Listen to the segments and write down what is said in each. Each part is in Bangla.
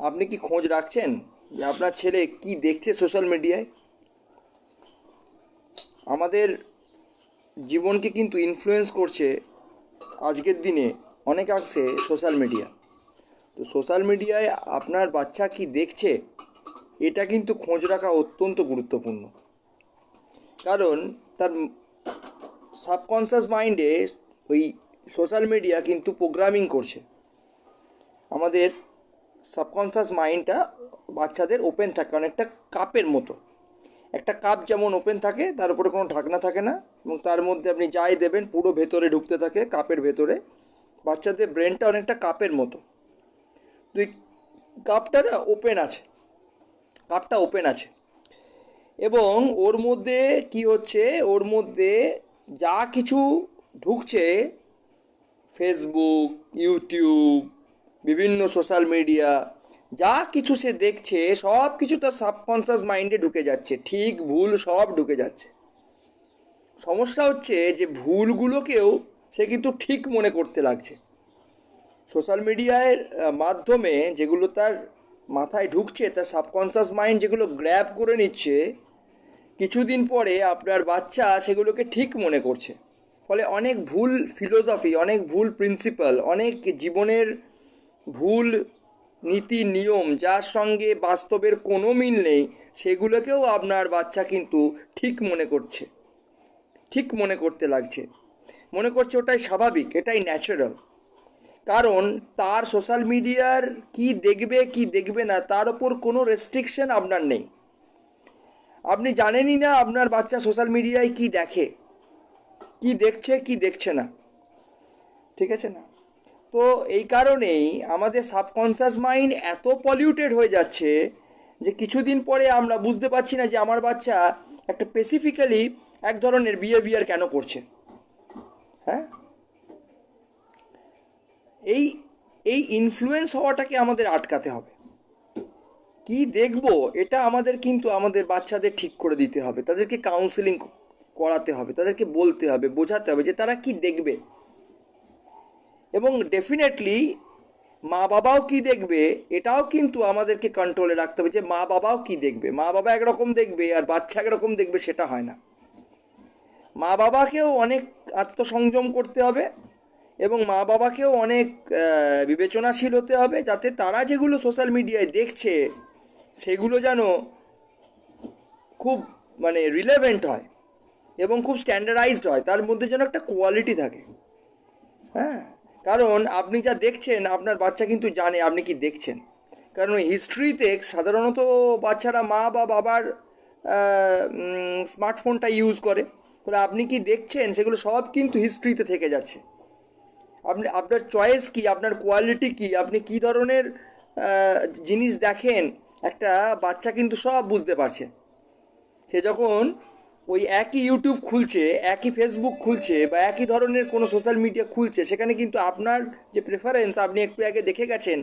আপনি কি খোঁজ রাখছেন যে আপনার ছেলে কি দেখছে সোশ্যাল মিডিয়ায় আমাদের জীবনকে কিন্তু ইনফ্লুয়েন্স করছে আজকের দিনে অনেক অনেকাংশে সোশ্যাল মিডিয়া তো সোশ্যাল মিডিয়ায় আপনার বাচ্চা কি দেখছে, এটা কিন্তু খোঁজ রাখা অত্যন্ত গুরুত্বপূর্ণ। কারণ তার সাবকনসিয়াস মাইন্ডে ওই সোশ্যাল মিডিয়া কিন্তু প্রোগ্রামিং করছে। আমাদের সাবকনসিয়াস মাইন্ডটা বাচ্চাদের ওপেন থাকে, অনেকটা কাপের মতো। একটা কাপ যেমন ওপেন থাকে, তার উপরে কোনো ঢাকনা থাকে না এবং তার মধ্যে আপনি যাই দেবেন, পুরো ভেতরে ঢুকতে থাকে কাপের ভেতরে। বাচ্চাদের ব্রেনটা অনেকটা কাপের মতো। তো এই কাপটা না ওপেন আছে। কাপটা ওপেন আছে। এবং ওর মধ্যে কি হচ্ছে, ওর মধ্যে যা কিছু ঢুকছে ফেসবুক ইউটিউব বিভিন্ন সোশ্যাল মিডিয়া যা কিছু সে দেখছে, সব কিছু তার সাবকনসিয়াস মাইন্ডে ঢুকে যাচ্ছে। ঠিক ভুল সব ঢুকে যাচ্ছে। সমস্যা হচ্ছে যে ভুলগুলোকেও সে কিন্তু ঠিক মনে করতে লাগছে। সোশ্যাল মিডিয়ার মাধ্যমে যেগুলো তার মাথায় ঢুকছে, তার সাবকনসিয়াস মাইন্ড যেগুলো গ্র্যাব করে নিচ্ছে, কিছুদিন পরে আপনার বাচ্চা সেগুলোকে ঠিক মনে করছে। ফলে অনেক ভুল ফিলোসফি অনেক ভুল প্রিন্সিপাল অনেক জীবনের ভুল নীতি নিয়ম যার সঙ্গে বাস্তবের কোনো মিল নেই, সেগুলোকেও আপনার বাচ্চা কিন্তু ঠিক মনে করছে। ঠিক মনে করতে লাগছে। মনে করছে ওটাই স্বাভাবিক, এটাই ন্যাচারাল কারণ তার সোশ্যাল মিডিয়ার কি দেখবে কি দেখবে না, তার ওপর কোনো রেস্ট্রিকশন আপনার নেই। আপনি জানেনই না আপনার বাচ্চা সোশ্যাল মিডিয়ায় কি দেখে, কি দেখছে কি দেখছে না। ঠিক আছে না? তো এই কারণেই আমাদের সাবকনসিয়াস মাইন্ড এত পলিউটেড হয়ে যাচ্ছে যে কিছুদিন পরে আমরা বুঝতে পারছি না যে আমার বাচ্চা একটা স্পেসিফিক্যালি এক ধরনের বিহেভিয়ার কেন করছে। হ্যাঁ? এই এই ইনফ্লুয়েন্স হওয়াটাকে আমাদের আটকাতে হবে। কি দেখব এটা আমাদের কিন্তু আমাদের বাচ্চাদের ঠিক করে দিতে হবে। তাদেরকে কাউন্সিলিং করাতে হবে, তাদেরকে বলতে হবে, বোঝাতে হবে যে তারা কি দেখবে। এবং ডেফিনেটলি মা বাবাও কি দেখবে? এটাও কিন্তু আমাদেরকে কন্ট্রোলে রাখতে হবে যে মা বাবাও কি দেখবে? মা বাবা একরকম দেখবে আর বাচ্চা একরকম দেখবে সেটা হয় না। মা বাবাকেও অনেক আত্মসংযম করতে হবে এবং মা বাবাকেও অনেক বিবেচনাশীল হতে হবে যাতে তারা যেগুলো সোশ্যাল মিডিয়ায় দেখছে সেগুলো যেন খুব মানে রিলেভেন্ট হয় এবং খুব স্ট্যান্ডার্ডাইজড হয়। তার মধ্যে যেন একটা কোয়ালিটি থাকে। হ্যাঁ? কারণ আপনি যা দেখছেন, আপনার বাচ্চা কিন্তু জানে, আপনি কি দেখছেন? কারণ হিস্ট্রিতে সাধারণত বাচ্চারা মা বা বাবার স্মার্টফোনটা ইউজ করে। ফলে আপনি কি দেখছেন, সেগুলো সব কিন্তু হিস্ট্রিতে থেকে যাচ্ছে। আপনি, আপনার চয়েস কি, আপনার কোয়ালিটি কি, আপনি কি ধরনের জিনিস দেখেন, একটা বাচ্চা কিন্তু সব বুঝতে পারছে। সে যখন ওই একই ইউটিউব খুলছে, একই ফেসবুক খুলছে বা একই ধরনের কোনো সোশ্যাল মিডিয়া খুলছে, সেখানে কিন্তু আপনার যে প্রেফারেন্স আপনি একটু আগে দেখে গেছেন,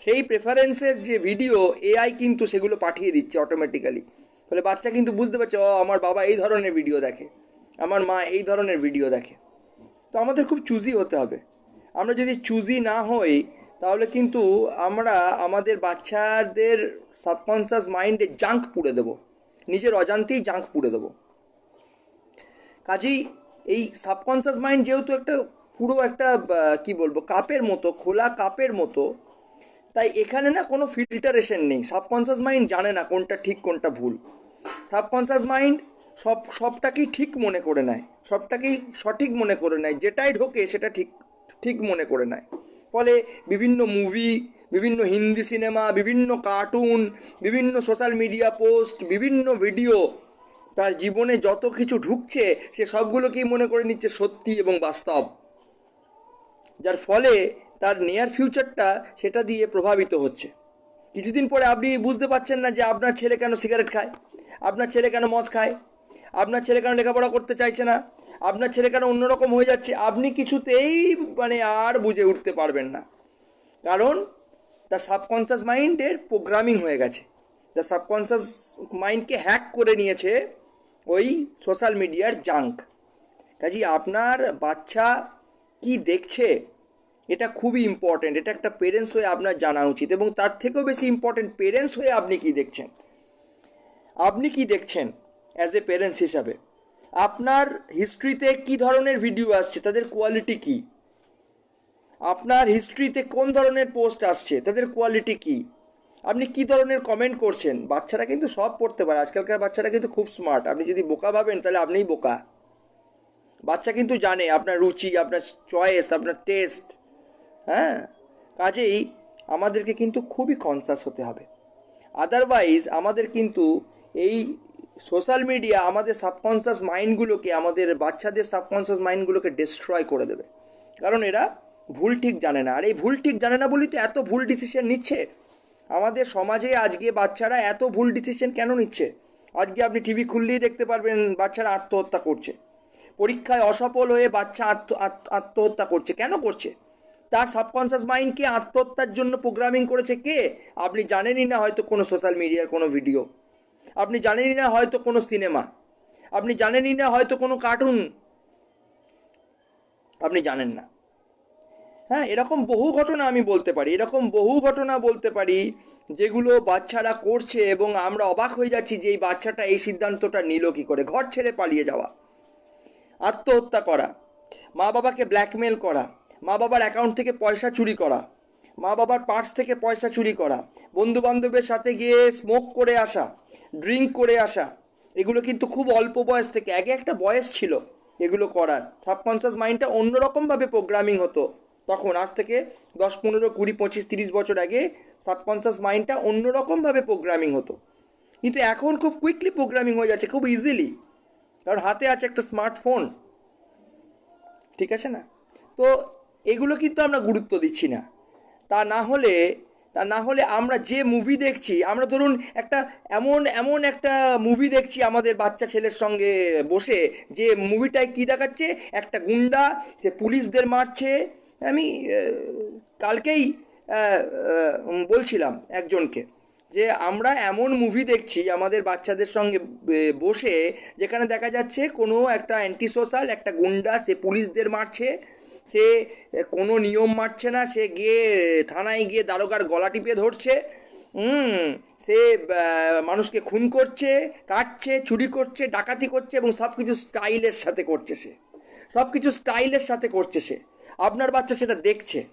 সেই প্রেফারেন্সের যে ভিডিও এআই কিন্তু সেগুলো পাঠিয়ে দিচ্ছে অটোমেটিক্যালি ফলে বাচ্চা কিন্তু বুঝতে পারছে, ও, আমার বাবা এই ধরনের ভিডিও দেখে, আমার মা এই ধরনের ভিডিও দেখে। তো আমাদের খুব চুজি হতে হবে। আমরা যদি চুজি না হই, তাহলে কিন্তু আমরা আমাদের বাচ্চাদের সাবকনসিয়াস মাইন্ডে জাঙ্ক পুড়ে দেবো। নিজের অজান্তেই জাঙ্ক পুড়ে দেবো। কাজেই এই সাবকনসিয়াস মাইন্ড যেহেতু একটা পুরো একটা কি বলব, কাপের মতো, খোলা কাপের মতো, তাই এখানে না কোনো ফিল্টারেশন নেই। সাবকনসিয়াস মাইন্ড জানে না কোনটা ঠিক, কোনটা ভুল। সাবকনসিয়াস মাইন্ড সব, সবটাকেই ঠিক মনে করে নেয়। সবটাকেই সঠিক মনে করে নেয়। যেটাই ঢোকে সেটা ঠিক ঠিক মনে করে নেয়। ফলে বিভিন্ন মুভি বিভিন্ন হিন্দি সিনেমা বিভিন্ন কার্টুন বিভিন্ন সোশ্যাল মিডিয়া পোস্ট বিভিন্ন ভিডিও তার জীবনে যত কিছু ঢুকছে, সে সবগুলোকেই মনে করে নিচ্ছে সত্যি এবং বাস্তব। যার ফলে তার নিয়ার ফিউচারটা সেটা দিয়ে প্রভাবিত হচ্ছে। কিছুদিন পরে আপনি বুঝতে পারছেন না যে আপনার ছেলে কেন সিগারেট খায়, আপনার ছেলে কেন মদ খায়, আপনার ছেলে কেন লেখাপড়া করতে চাইছে না, আপনার ছেলে কেন অন্যরকম হয়ে যাচ্ছে, আপনি কিছুতেই মানে আর বুঝে উঠতে পারবেন না। কারণ তার সাবকনসিয়াস মাইন্ডের প্রোগ্রামিং হয়ে গেছে। তার সাবকনসিয়াস মাইন্ডকে হ্যাক করে নিয়েছে ওই সোশ্যাল মিডিয়ার জাঙ্ক কাজে আপনার বাচ্চা কি দেখছে, এটা খুবই ইম্পর্ট্যান্ট এটা একটা পেরেন্টস হয়ে আপনার জানা উচিত এবং তার থেকেও বেশি ইম্পর্ট্যান্ট পেরেন্টস হয়ে আপনি কি দেখছেন? আপনি কি দেখছেন অ্যাজ এ পেরেন্টস হিসাবে? আপনার হিস্ট্রিতে কি ধরনের ভিডিও আসছে, তাদের কোয়ালিটি কি? আপনার হিস্ট্রিতে কোন ধরনের পোস্ট আসছে, তাদের কোয়ালিটি কি? আপনি কি ধরনের কমেন্ট করছেন? বাচ্চারা কিন্তু সব পড়তে পারে। আজকালকার বাচ্চারা কিন্তু খুব স্মার্ট আপনি যদি বোকা ভাবেন, তাহলে আপনিই বোকা। বাচ্চা কিন্তু জানে আপনার রুচি, আপনার চয়েস আপনার টেস্ট হ্যাঁ? কাজেই আমাদেরকে কিন্তু খুবই কনসাস হতে হবে। আদারওয়াইজ আমাদের কিন্তু এই সোশ্যাল মিডিয়া আমাদের সাবকনসাস মাইন্ডগুলোকে আমাদের বাচ্চাদের সাবকনসাস মাইন্ডগুলোকে ডিস্ট্রয় করে দেবে। কারণ এরা ভুল ঠিক জানে না। আর এই ভুল ঠিক জানে না বলেই তো এত ভুল ডিসিশন নিচ্ছে। আমাদের সমাজে আজকে বাচ্চারা এত ভুল ডিসিশন কেন নিচ্ছে? আজকে আপনি টিভি খুললেই দেখতে পারবেন বাচ্চারা আত্মহত্যা করছে। পরীক্ষায় অসফল হয়ে বাচ্চা আত্ম, আত্ম- আত্মহত্যা করছে। কেন করছে? তার সাবকনসিয়াস মাইন্ডকে আত্মহত্যার জন্য প্রোগ্রামিং করেছে কে? আপনি জানেনই না হয়তো কোনো সোশ্যাল মিডিয়ার কোনো ভিডিও আপনি জানেনই না হয়তো কোনো সিনেমা আপনি জানেনই না হয়তো কোনো কার্টুন আপনি জানেন না। হ্যাঁ এরকম বহু ঘটনা আমি বলতে পারি, এরকম বহু ঘটনা বলতে পারি যেগুলো বাচ্চারা করছে এবং আমরা অবাক হয়ে যাচ্ছি যে এই বাচ্চাটা এই সিদ্ধান্তটা নিল কী করে, ঘর ছেড়ে পালিয়ে যাওয়া, আত্মহত্যা করা, মা বাবাকে ব্ল্যাকমেল করা, মা বাবার অ্যাকাউন্ট থেকে পয়সা চুরি করা, মা বাবার পার্স থেকে পয়সা চুরি করা বন্ধু বান্ধবের সাথে গিয়ে স্মোক করে আসা ড্রিঙ্ক করে আসা, এগুলো কিন্তু খুব অল্প বয়স থেকে, আগে একটা বয়স ছিল এগুলো করার সাবকনসিয়াস মাইন্ডটা অন্যরকমভাবে প্রোগ্রামিং হতো। তখন আজ থেকে দশ, পনেরো, কুড়ি, পঁচিশ, তিরিশ বছর আগে সাবকনসিয়াস মাইন্ডটা অন্যরকমভাবে প্রোগ্রামিং হতো। কিন্তু এখন খুব কুইকলি প্রোগ্রামিং হয়ে যাচ্ছে, খুব ইজিলি কারণ হাতে আছে একটা স্মার্টফোন ঠিক আছে না? তো এগুলো কিন্তু আমরা গুরুত্ব দিচ্ছি না। তা না হলে, তা না হলে আমরা যে মুভি দেখছি, আমরা ধরুন একটা এমন এমন একটা মুভি দেখছি আমাদের বাচ্চা ছেলের সঙ্গে বসে, যে মুভিটায় কী দেখাচ্ছে? একটা গুন্ডা, সে পুলিশদের মারছে আমি কালকেই বলছিলাম একজনকে যে আমরা এমন মুভি দেখছি আমাদের বাচ্চাদের সঙ্গে বসে যেখানে দেখা যাচ্ছে কোনো একটা অ্যান্টি সোশ্যাল একটা গুন্ডা, সে পুলিশদের মারছে, সে কোনো নিয়ম মারছে না, সে গিয়ে থানায় গিয়ে দারোগার গলা টিপে ধরছে সে মানুষকে খুন করছে, কাটছে, চুরি করছে, ডাকাতি করছে এবং সব কিছু স্টাইলের সাথে করছে সে। সব কিছু স্টাইলের সাথে করছে সে। আপনার বাচ্চা সেটা দেখছে।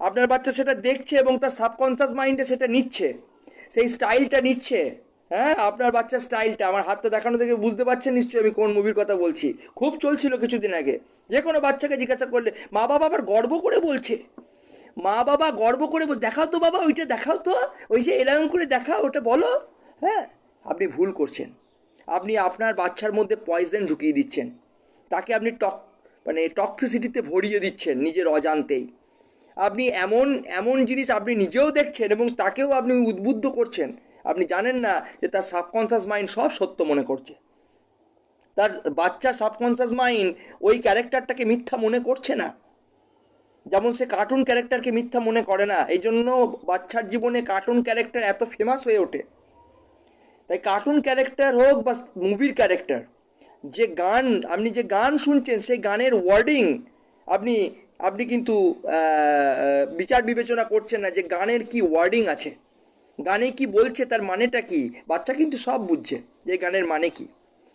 আপনার বাচ্চা সেটা দেখছে এবং তার সাবকনসিয়াস মাইন্ডে সেটা নিচ্ছে। সেই স্টাইলটা নিচ্ছে। হ্যাঁ আপনার বাচ্চার স্টাইলটা আমার হাতটা দেখানো থেকে বুঝতে পারছেন নিশ্চয়ই আমি কোন মুভির কথা বলছি। খুব চলছিল কিছুদিন আগে। যে কোনো বাচ্চাকে জিজ্ঞাসা করলে, মা বাবা আবার গর্ব করে বলছে? মা বাবা গর্ব করে বল দেখাও তো বাবা, ওইটা দেখাও তো। ওই যে এরকম করে দেখাও, ওটা বলো। হ্যাঁ আপনি ভুল করছেন। আপনি আপনার বাচ্চার মধ্যে পয়জন ঢুকিয়ে দিচ্ছেন। তাকে আপনি টক মানে টক্সিসিটিতে ভরিয়ে দিচ্ছেন নিজের অজান্তেই। আপনি এমন এমন জিনিস আপনি নিজেও দেখছেন এবং তাকেও আপনি উদ্বুদ্ধ করছেন। আপনি জানেন না যে তার সাবকনসিয়াস মাইন্ড সব সত্য মনে করছে। তার বাচ্চা সাবকনসিয়াস মাইন্ড ওই ক্যারেক্টারটাকে মিথ্যা মনে করছে না। যেমন সে কার্টুন ক্যারেক্টারকে মিথ্যা মনে করে না এই জন্য বাচ্চার জীবনে কার্টুন ক্যারেক্টার এত ফেমাস হয়ে ওঠে। তাই কার্টুন ক্যারেক্টার হোক বা মুভির ক্যারেক্টার যে গান, আপনি যে গান শুনছেন, সেই গানের ওয়ার্ডিং আপনি আপনি কিন্তু বিচার বিবেচনা করছেন না যে গানের কি ওয়ার্ডিং আছে। গানে কি বলছে, তার মানেটা কি? বাচ্চা কিন্তু সব বুঝছে যে গানের মানে কি।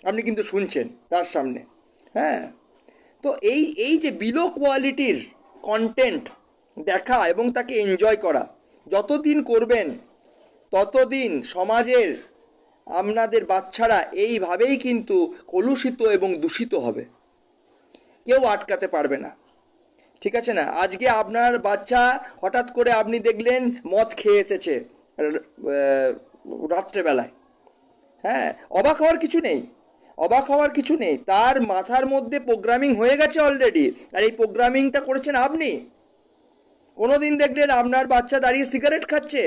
আপনি কিন্তু শুনছেন তার সামনে হ্যাঁ? তো এই এই যে বিলো কোয়ালিটির কন্টেন্ট দেখা এবং তাকে এনজয় করা, যতদিন করবেন, ততদিন সমাজের আপনাদের বাচ্চারা এইভাবেই কিন্তু কলুষিত এবং দূষিত হবে। কেউ আটকাতে পারবে না। ঠিক আছে না? আজকে আপনার বাচ্চা হঠাৎ করে আপনি দেখলেন মদ খেয়ে এসেছে রাত্রেবেলায়। হ্যাঁ অবাক হওয়ার কিছু নেই। অবাক হওয়ার কিছু নেই। তার মাথার মধ্যে প্রোগ্রামিং হয়ে গেছে অলরেডি আর এই প্রোগ্রামিংটা করেছেন আপনি। কোনোদিন দেখলেন আপনার বাচ্চা দাঁড়িয়ে সিগারেট খাচ্ছে।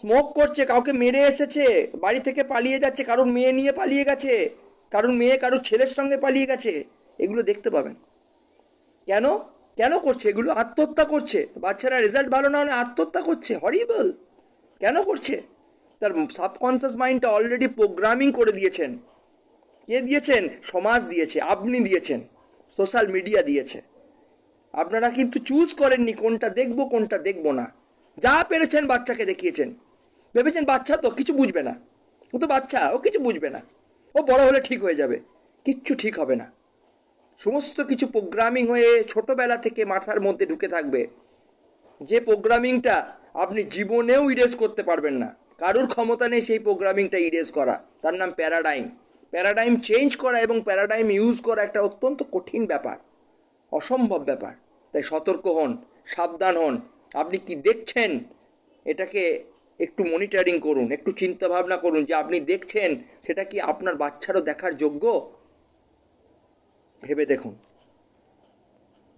স্মোক করছে, কাউকে মেরে এসেছে, বাড়ি থেকে পালিয়ে যাচ্ছে, কারোর মেয়ে নিয়ে পালিয়ে গেছে, কারোর মেয়ে কারোর ছেলের সঙ্গে পালিয়ে গেছে, এগুলো দেখতে পাবেন। কেন? কেন করছে? এগুলো আত্মহত্যা করছে। বাচ্চারা রেজাল্ট ভালো না হলে আত্মহত্যা করছে হরিবল কেন করছে? তার সাবকনসিয়াস মাইন্ডটা অলরেডি প্রোগ্রামিং করে দিয়েছেন। কে দিয়েছেন? সমাজ দিয়েছে, আপনি দিয়েছেন সোশ্যাল মিডিয়া দিয়েছে। আপনারা কিন্তু চুজ করেননি কোনটা দেখব কোনটা দেখব না। যা পেরেছেন বাচ্চাকে দেখিয়েছেন। ভেবেছেন বাচ্চা তো, কিছু বুঝবে না। ও তো বাচ্চা, ও কিছু বুঝবে না। ও বড় হলে ঠিক হয়ে যাবে। কিচ্ছু ঠিক হবে না। সমস্ত কিছু প্রোগ্রামিং হয়ে ছোটবেলা থেকে মাথার মধ্যে ঢুকে থাকবে। যে প্রোগ্রামিংটা আপনি জীবনেও ইরেজ করতে পারবেন না। কারোর ক্ষমতা নেই সেই প্রোগ্রামিংটা ইরেজ করা। তার নাম প্যারাডাইম প্যারাডাইম চেঞ্জ করা এবং প্যারাডাইম ইউজ করা একটা অত্যন্ত কঠিন ব্যাপার। অসম্ভব ব্যাপার। তাই সতর্ক হন, সাবধান হন। আপনি কি দেখছেন? এটাকে একটু মনিটরিং করুন, একটু চিন্তা ভাবনা করুন যে আপনি দেখছেন সেটা কি আপনার বাচ্চারও দেখার যোগ্য? ভেবে দেখুন।